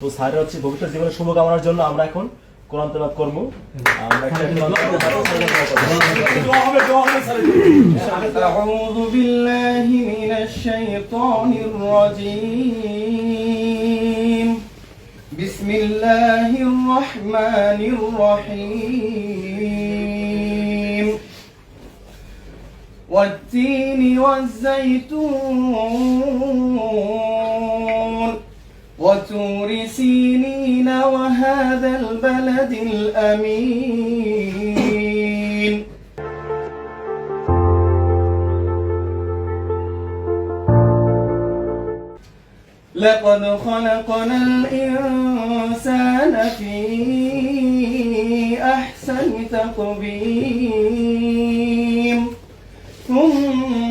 তো স্যারের হচ্ছে ভবিষ্যৎ জীবনের শুভকামনার জন্য আমরা এখন কোরআন তেলাওয়াত করব আমরা একটা কোরআন তেলাওয়াত করব। أعوذ بالله من الشيطان الرجيم بسم الله الرحمن الرحيم والتين والزيتون وتور سينين وهذا البلد الأمين. لقد خلقنا الإنسان في أحسن تقويم. ثم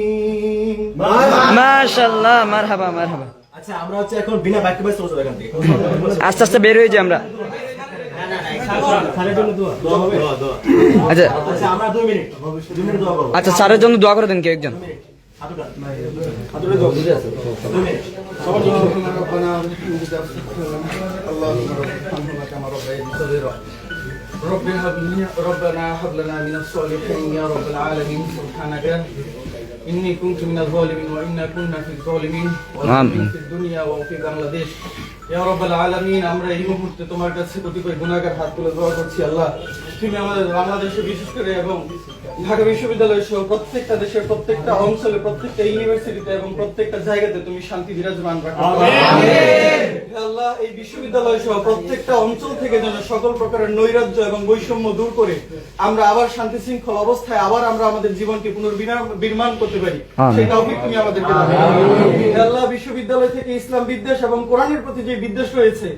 মাশাল্লাহ মারহাবা মারহাবা আচ্ছা আমরা হচ্ছে এখন বিনা বাক্য ব্যস্ত চলে এখান থেকে আস্তে আস্তে বের হয়ে যাই আমরা স্যারের জন্য দোয়া দোয়া হবে আচ্ছা আচ্ছা আমরা দুই মিনিট দুই মিনিট দোয়া করবো আচ্ছা স্যারের জন্য দোয়া করে দেন কেউ একজন হাঁটুটা হাঁটুটা দোয়া বুঝে আছে দুই মিনিট সবার জন্য اللهم ربنا وبحمدك أستغفر لنا اللهم رب ارحمهما كما ربياني صغيرا رب هب لي ربنا هب لنا من الصالحين يا رب العالمين سبحانك إني كنت من الظالمين وإنا كنا في الظالمين آمين. في الدنيا وفي বাংলাদেশ ইয়া রব্বাল আলামিন আমরা এই মুহূর্তে তোমার কাছে কতিপয় গুনাহগার হাত তুলে দোয়া করছি আল্লাহ তুমি আমাদের বাংলাদেশে বিশেষ করে এবং ঢাকা বিশ্ববিদ্যালয় সহ প্রত্যেকটা দেশের প্রত্যেকটা অঞ্চলে প্রত্যেকটা ইউনিভার্সিটিতে এবং প্রত্যেকটা জায়গাতে তুমি শান্তি বিরাজমান রাখো। আল্লাহ এই বিশ্ববিদ্যালয় সহ প্রত্যেকটা অঞ্চল থেকে যেন সকল প্রকারের নৈরাজ্য এবং বৈষম্য দূর করে আমরা আবার শান্তি শৃঙ্খল অবস্থায় আবার আমরা আমাদের জীবনকে পুনর্বিনির্মাণ করতে পারি। সেই তৌফিক তুমি আমাদেরকে দাও। আল্লাহ বিশ্ববিদ্যালয় থেকে ইসলাম বিদ্বেষ এবং কোরআনের প্রতি যে বিদ্বেষ রয়েছে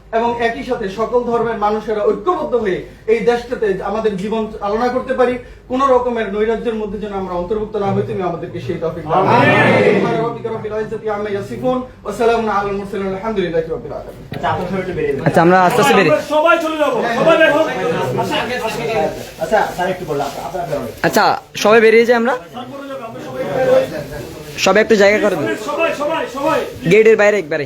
এবং একই সাথে সকল ধর্মের মানুষেরা ঐক্যবদ্ধ হয়ে এই দেশটাতে আমাদের জীবন চালনা করতে পারি। কোন রকমের নৈরাজ্যের মধ্যে যেন আমরা অন্তর্ভুক্ত না হই তুমি আমাদেরকে সেই তৌফিক দাও। সুবহান রাব্বিকা রাব্বিল ইজ্জাতি আম্মা ইয়াসিফুন ওয়া সালামুন আলাল মুরসালিন আলহামদুলিল্লাহি রাব্বিল আলামিন আচ্ছা সবাই একটু বেরিয়ে আচ্ছা আমরা আস্তে আস্তে বেরি সবাই চলে যাব সবাই আচ্ছা স্যার একটু বললাম আপনার বেরোন আচ্ছা সবাই বেরিয়ে যাই আমরা? সবাই একটু জায়গা করে দিন। সবাই সবাই সবাই। গেটের বাইরে একবারে।